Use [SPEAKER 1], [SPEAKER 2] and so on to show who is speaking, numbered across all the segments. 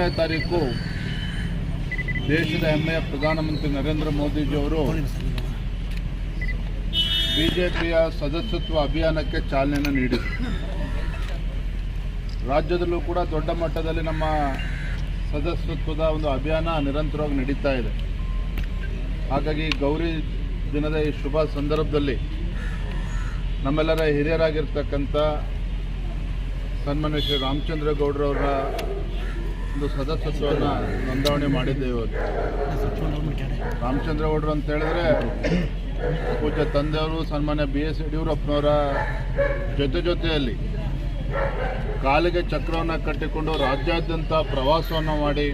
[SPEAKER 1] ಎರಡನೇ ತಾರೀಕು ದೇಶದ ಹೆಮ್ಮೆಯ ಪ್ರಧಾನಮಂತ್ರಿ ನರೇಂದ್ರ ಮೋದಿಜಿಯವರು ಬಿಜೆಪಿಯ ಸದಸ್ಯತ್ವ ಅಭಿಯಾನಕ್ಕೆ ಚಾಲನೆಯನ್ನು ನೀಡಿದರು. ರಾಜ್ಯದಲ್ಲೂ ಕೂಡ ದೊಡ್ಡ ಮಟ್ಟದಲ್ಲಿ ನಮ್ಮ ಸದಸ್ಯತ್ವದ ಒಂದು ಅಭಿಯಾನ ನಿರಂತರವಾಗಿ ನಡೀತಾ ಇದೆ. ಹಾಗಾಗಿ ಗೌರಿ ದಿನದ ಈ ಶುಭ ಸಂದರ್ಭದಲ್ಲಿ ನಮ್ಮೆಲ್ಲರ ಹಿರಿಯರಾಗಿರ್ತಕ್ಕಂಥ ಸನ್ಮಾನ್ಯ ಶ್ರೀ ರಾಮಚಂದ್ರ ಗೌಡರವರ ಒಂದು ಸದಸ್ಯತ್ವವನ್ನು ನೋಂದಣಿ ಮಾಡಿದ್ದೇವೆ ಇವತ್ತು. ರಾಮಚಂದ್ರ ಗೌಡರು ಅಂತ ಹೇಳಿದ್ರೆ, ಪೂಜ್ಯ ತಂದೆಯವರು, ಸನ್ಮಾನ್ಯ ಬಿ ಎಸ್ ಯಡಿಯೂರಪ್ಪನವರ ಜೊತೆ ಜೊತೆಯಲ್ಲಿ ಕಾಲಿಗೆ ಚಕ್ರವನ್ನು ಕಟ್ಟಿಕೊಂಡು ರಾಜ್ಯಾದ್ಯಂತ ಪ್ರವಾಸವನ್ನು ಮಾಡಿ,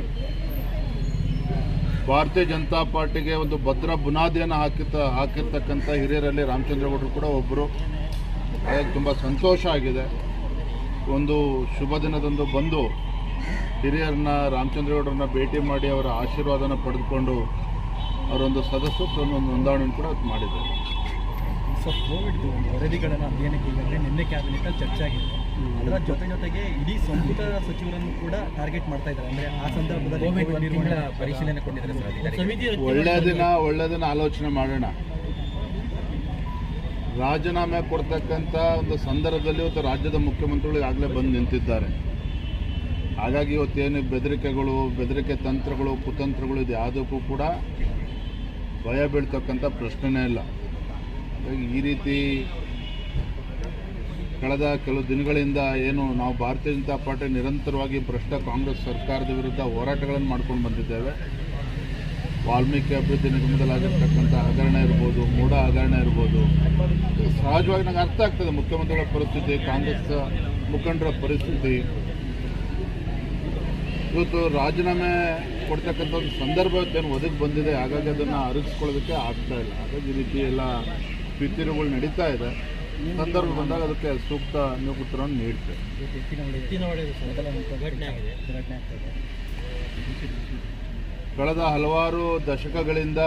[SPEAKER 1] ಭಾರತೀಯ ಜನತಾ ಪಾರ್ಟಿಗೆ ಒಂದು ಭದ್ರ ಬುನಾದಿಯನ್ನು ಹಾಕಿತ, ಹಾಕಿರ್ತಕ್ಕಂಥ ಹಿರಿಯರಲ್ಲಿ ರಾಮಚಂದ್ರಗೌಡರು ಕೂಡ ಒಬ್ಬರು ಹಾಗಾಗಿ ತುಂಬ ಸಂತೋಷ ಆಗಿದೆ. ಒಂದು ಶುಭ ದಿನದಂದು ಬಂದು ಹಿರಿಯರನ್ನ ರಾಮಚಂದ್ರಗೌಡರನ್ನ ಭೇಟಿ ಮಾಡಿ ಅವರ ಆಶೀರ್ವಾದನ ಪಡೆದುಕೊಂಡು ಅವರೊಂದು ಸದಸ್ಯತ್ವವನ್ನು ನೋಂದಣಿ ಕೂಡ ಮಾಡಿದ್ದಾರೆ.
[SPEAKER 2] ಸರ್ ಕೋವಿಡ್ ವರದಿಗಳನ್ನು ಅಧ್ಯಯನಕ್ಕೆ ಈಗಾಗಲೇ ನಿನ್ನೆ ಕ್ಯಾಬಿನೆಟಲ್ಲಿ ಚರ್ಚೆ ಆಗಿದೆ. ಅದರ ಜೊತೆ ಜೊತೆಗೆ ಇಡೀ ಸಂಪುಟ ಸಚಿವರನ್ನು ಕೂಡ ಟಾರ್ಗೆಟ್ ಮಾಡ್ತಾ ಇದ್ದಾರೆ. ಅಂದ್ರೆ ಆ ಸಂದರ್ಭದಲ್ಲಿ
[SPEAKER 3] ಕೋವಿಡ್
[SPEAKER 2] ನಿರ್ವಹಣೆ
[SPEAKER 3] ಪರಿಶೀಲನೆ ಕೊಟ್ಟಿದ್ದಾರೆ ಸರ್ ಅಧಿಕಾರಿಗಳು.
[SPEAKER 2] ಸಮಿತಿ
[SPEAKER 1] ಒಳ್ಳೆಯ ದಿನ ಒಳ್ಳೆಯ ದಿನ ಆಲೋಚನೆ ಮಾಡೋಣ. ರಾಜೀನಾಮೆ ಕೊಡ್ತಕ್ಕಂಥ ಒಂದು ಸಂದರ್ಭದಲ್ಲಿ ಇವತ್ತು ರಾಜ್ಯದ ಮುಖ್ಯಮಂತ್ರಿಗಳು ಈಗಾಗಲೇ ಬಂದು ನಿಂತಿದ್ದಾರೆ. ಹಾಗಾಗಿ ಇವತ್ತೇನು ಬೆದರಿಕೆಗಳು, ಬೆದರಿಕೆ ತಂತ್ರಗಳು, ಕುತಂತ್ರಗಳು ಇದು, ಯಾವುದಕ್ಕೂ ಕೂಡ ಭಯ ಬೀಳ್ತಕ್ಕಂಥ ಪ್ರಶ್ನೆನೇ ಇಲ್ಲ. ಹಾಗಾಗಿ ಈ ರೀತಿ ಕಳೆದ ಕೆಲವು ದಿನಗಳಿಂದ ಏನು ನಾವು ಭಾರತೀಯ ಜನತಾ ಪಾರ್ಟಿ ನಿರಂತರವಾಗಿ ಭ್ರಷ್ಟ ಕಾಂಗ್ರೆಸ್ ಸರ್ಕಾರದ ವಿರುದ್ಧ ಹೋರಾಟಗಳನ್ನು ಮಾಡ್ಕೊಂಡು ಬಂದಿದ್ದೇವೆ. ವಾಲ್ಮೀಕಿ ಅಭಿವೃದ್ಧಿ ನಿಗಮದಲ್ಲಾಗಿರ್ತಕ್ಕಂಥ ಹಗರಣ ಇರ್ಬೋದು ಮೂಢ ಹಗರಣ ಇರ್ಬೋದು, ಸಹಜವಾಗಿ ನನಗೆ ಅರ್ಥ ಆಗ್ತದೆ ಮುಖ್ಯಮಂತ್ರಿಗಳ ಪರಿಸ್ಥಿತಿ ಕಾಂಗ್ರೆಸ್ ಮುಖಂಡರ ಪರಿಸ್ಥಿತಿ. ಇವತ್ತು ರಾಜೀನಾಮೆ ಕೊಡ್ತಕ್ಕಂಥ ಒಂದು ಸಂದರ್ಭ ಏನು ಒದಗಿ ಬಂದಿದೆ. ಹಾಗಾಗಿ ಅದನ್ನು ಅರಗಿಸ್ಕೊಳ್ಳೋದಕ್ಕೆ ಆಗ್ತಾ ಇಲ್ಲ. ಹಾಗಾಗಿ ಈ ರೀತಿ ಎಲ್ಲ ಪಿತಿರುಗಳು ನಡೀತಾ ಇದೆ. ಸಂದರ್ಭ ಬಂದಾಗ ಅದಕ್ಕೆ ಸೂಕ್ತ ಉತ್ತರವನ್ನು ನೀಡ್ತೇವೆ. ಕಳೆದ ಹಲವಾರು ದಶಕಗಳಿಂದ,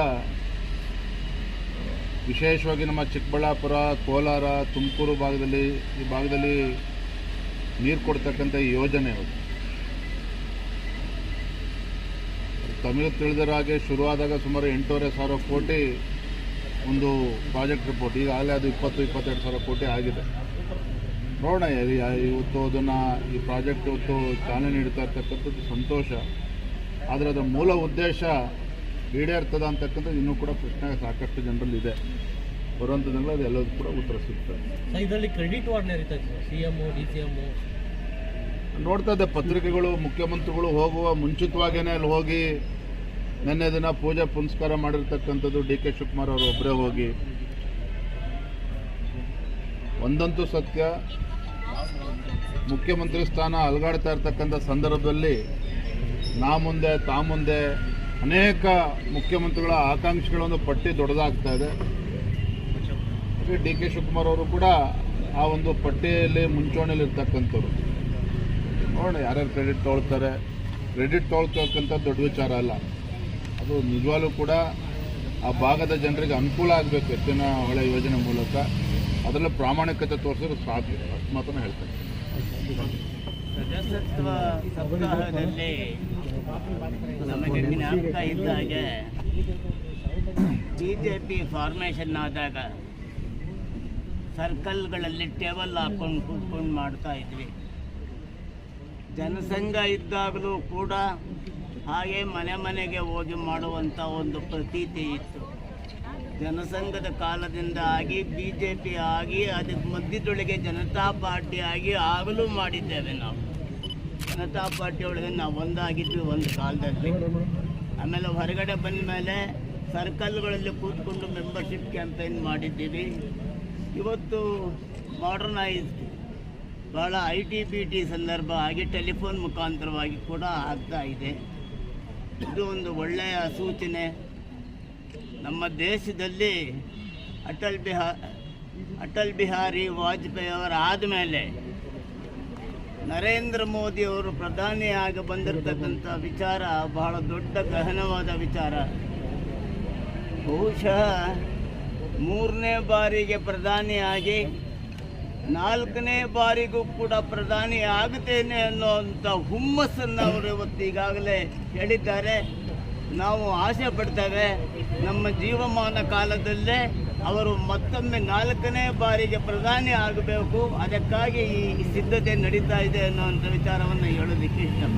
[SPEAKER 1] ವಿಶೇಷವಾಗಿ ನಮ್ಮ ಚಿಕ್ಕಬಳ್ಳಾಪುರ, ಕೋಲಾರ, ತುಮಕೂರು ಭಾಗದಲ್ಲಿ, ಈ ಭಾಗದಲ್ಲಿ ನೀರು ಕೊಡ್ತಕ್ಕಂಥ ಯೋಜನೆ ಅದು. ತಮಗೆ ತಿಳಿದಿರೋ ಹಾಗೆ ಶುರುವಾದಾಗ ಸುಮಾರು ಎಂಟೂವರೆ ಸಾವಿರ ಕೋಟಿ ಒಂದು ಪ್ರಾಜೆಕ್ಟ್ ರಿಪೋರ್ಟ್. ಈಗಾಗಲೇ ಅದು ಇಪ್ಪತ್ತು, ಇಪ್ಪತ್ತೆರಡು ಸಾವಿರ ಕೋಟಿ ಆಗಿದೆ. ನೋಡೋಣ ಇವತ್ತು ಅದನ್ನು, ಈ ಪ್ರಾಜೆಕ್ಟ್ ಇವತ್ತು ಚಾಲನೆ ನೀಡ್ತಾ ಇರ್ತಕ್ಕಂಥದ್ದು ಸಂತೋಷ. ಆದರೆ ಅದರ ಮೂಲ ಉದ್ದೇಶ ಈಡೇರ್ತದ ಅಂತಕ್ಕಂಥದ್ದು ಇನ್ನೂ ಕೂಡ ಪ್ರಶ್ನೆ, ಸಾಕಷ್ಟು ಜನರಲ್ಲಿ ಇದೆ ಬರುವಂಥ ಅದು ಎಲ್ಲದೂ ಕೂಡ ಉತ್ತರ ಸಿಗ್ತದೆ.
[SPEAKER 2] ಇದರಲ್ಲಿ ಕ್ರೆಡಿಟ್ ವಾರ್ಡ್ ನಡೀತಾ ಇದೆ. C M D C M
[SPEAKER 1] ನೋಡ್ತಾ ಇದ್ದೆ, ಪತ್ರಿಕೆಗಳು, ಮುಖ್ಯಮಂತ್ರಿಗಳು ಹೋಗುವ ಮುಂಚಿತವಾಗೇನೆ ಅಲ್ಲಿ ಹೋಗಿ ನಿನ್ನೆ ದಿನ ಪೂಜೆ ಪುನಸ್ಕಾರ ಮಾಡಿರ್ತಕ್ಕಂಥದ್ದು ಡಿ ಕೆ ಶಿವಕುಮಾರ್ ಅವರು ಒಬ್ಬರೇ ಹೋಗಿ. ಒಂದಂತೂ ಸತ್ಯ, ಮುಖ್ಯಮಂತ್ರಿ ಸ್ಥಾನ ಅಲುಗಾಡ್ತಾ ಇರ್ತಕ್ಕಂಥ ಸಂದರ್ಭದಲ್ಲಿ ನಾ ಮುಂದೆ, ತಾ ಮುಂದೆ ಅನೇಕ ಮುಖ್ಯಮಂತ್ರಿಗಳ ಆಕಾಂಕ್ಷೆಗಳ ಪಟ್ಟಿ ದೊಡ್ಡದಾಗ್ತಾ ಇದೆ. ಡಿ ಕೆ ಶಿವಕುಮಾರ್ ಅವರು ಕೂಡ ಆ ಒಂದು ಪಟ್ಟಿಯಲ್ಲಿ ಮುಂಚೂಣಿಯಲ್ಲಿ ಇರ್ತಕ್ಕಂಥವ್ರು ನೋಡೋಣ, ಯಾರ್ಯಾರು ಕ್ರೆಡಿಟ್ ತೊಗೊಳ್ತಾರೆ. ಕ್ರೆಡಿಟ್ ತೊಗೊಳ್ತಕ್ಕಂಥ ದೊಡ್ಡ ವಿಚಾರ ಅಲ್ಲ. ಅದು ನಿಜವಾಗ್ಲೂ ಕೂಡ ಆ ಭಾಗದ ಜನರಿಗೆ ಅನುಕೂಲ ಆಗಬೇಕು, ಎತ್ತಿನ ಹೊಳೆ ಯೋಜನೆ ಮೂಲಕ. ಅದರಲ್ಲೂ ಪ್ರಾಮಾಣಿಕತೆ ತೋರಿಸಿದ್ರೆ ಸಾಧ್ಯ, ಅಷ್ಟು ಮಾತ್ರ ಹೇಳ್ತೇನೆ.
[SPEAKER 4] ಬಿಜೆಪಿ ಸಪ್ತಾಹದಲ್ಲಿ ನಮಗೆ ಇದ್ದ ಹಾಗೆ ಫಾರ್ಮೇಷನ್ ಆದಾಗ ಸರ್ಕಲ್ಗಳಲ್ಲಿ ಟೇಬಲ್ ಹಾಕ್ಕೊಂಡು ಕೂತ್ಕೊಂಡು ಮಾಡ್ತಾ ಇದ್ವಿ. ಜನಸಂಘ ಇದ್ದಾಗಲೂ ಕೂಡ ಹಾಗೆ ಮನೆ ಮನೆಗೆ ಹೋಗಿ ಮಾಡುವಂಥ ಒಂದು ಪ್ರತೀತಿ ಇತ್ತು. ಜನಸಂಘದ ಕಾಲದಿಂದ ಆಗಿ ಬಿ ಜೆ ಪಿ ಆಗಿ ಅದಕ್ಕೆ ಮಧ್ಯದೊಳಗೆ ಜನತಾ ಪಾರ್ಟಿ ಆಗಿ ಆಗಲೂ ಮಾಡಿದ್ದೇವೆ ನಾವು. ಜನತಾ ಪಾರ್ಟಿಯೊಳಗೆ ನಾವು ಒಂದಾಗಿದ್ವಿ ಒಂದು ಕಾಲದಲ್ಲಿ. ಆಮೇಲೆ ಹೊರಗಡೆ ಬಂದ ಮೇಲೆ ಸರ್ಕಲ್ಗಳಲ್ಲಿ ಕೂತ್ಕೊಂಡು ಮೆಂಬರ್ಶಿಪ್ ಕ್ಯಾಂಪೇನ್ ಮಾಡಿದ್ದೀವಿ. ಇವತ್ತು ಮಾಡರ್ನೈಸ್ ಭಾಳ ಐ ಟಿ ಬಿ ಟಿ ಸಂದರ್ಭ ಆಗಿ ಟೆಲಿಫೋನ್ ಮುಖಾಂತರವಾಗಿ ಕೂಡ ಆಗ್ತಾ ಇದೆ. ಇದು ಒಂದು ಒಳ್ಳೆಯ ಸೂಚನೆ. ನಮ್ಮ ದೇಶದಲ್ಲಿ ಅಟಲ್ ಬಿಹಾ, ಅಟಲ್ ಬಿಹಾರಿ ವಾಜಪೇಯಿ ಅವರ ಆದಮೇಲೆ ನರೇಂದ್ರ ಮೋದಿ ಅವರು ಪ್ರಧಾನಿಯಾಗಿ ಬಂದಿರತಕ್ಕಂಥ ವಿಚಾರ, ಬಹಳ ದೊಡ್ಡ ಗಹನವಾದ ವಿಚಾರ. ಬಹುಶಃ ಮೂರನೇ ಬಾರಿಗೆ ಪ್ರಧಾನಿಯಾಗಿ ನಾಲ್ಕನೇ ಬಾರಿಗೂ ಕೂಡ ಪ್ರಧಾನಿ ಆಗುತ್ತೇನೆ ಅನ್ನೋಂಥ ಹುಮ್ಮಸ್ಸನ್ನು ಅವರು ಇವತ್ತು ಈಗಾಗಲೇ ಹೇಳಿದ್ದಾರೆ. ನಾವು ಆಸೆ ಪಡ್ತೇವೆ, ನಮ್ಮ ಜೀವಮಾನ ಕಾಲದಲ್ಲೇ ಅವರು ಮತ್ತೊಮ್ಮೆ ನಾಲ್ಕನೇ ಬಾರಿಗೆ ಪ್ರಧಾನಿ ಆಗಬೇಕು. ಅದಕ್ಕಾಗಿ ಈ ಸಿದ್ಧತೆ ನಡೀತಾ ಇದೆ ಅನ್ನೋಂಥ ವಿಚಾರವನ್ನು ಹೇಳೋದಕ್ಕೆ ಇಷ್ಟಪಡ್ತೀನಿ.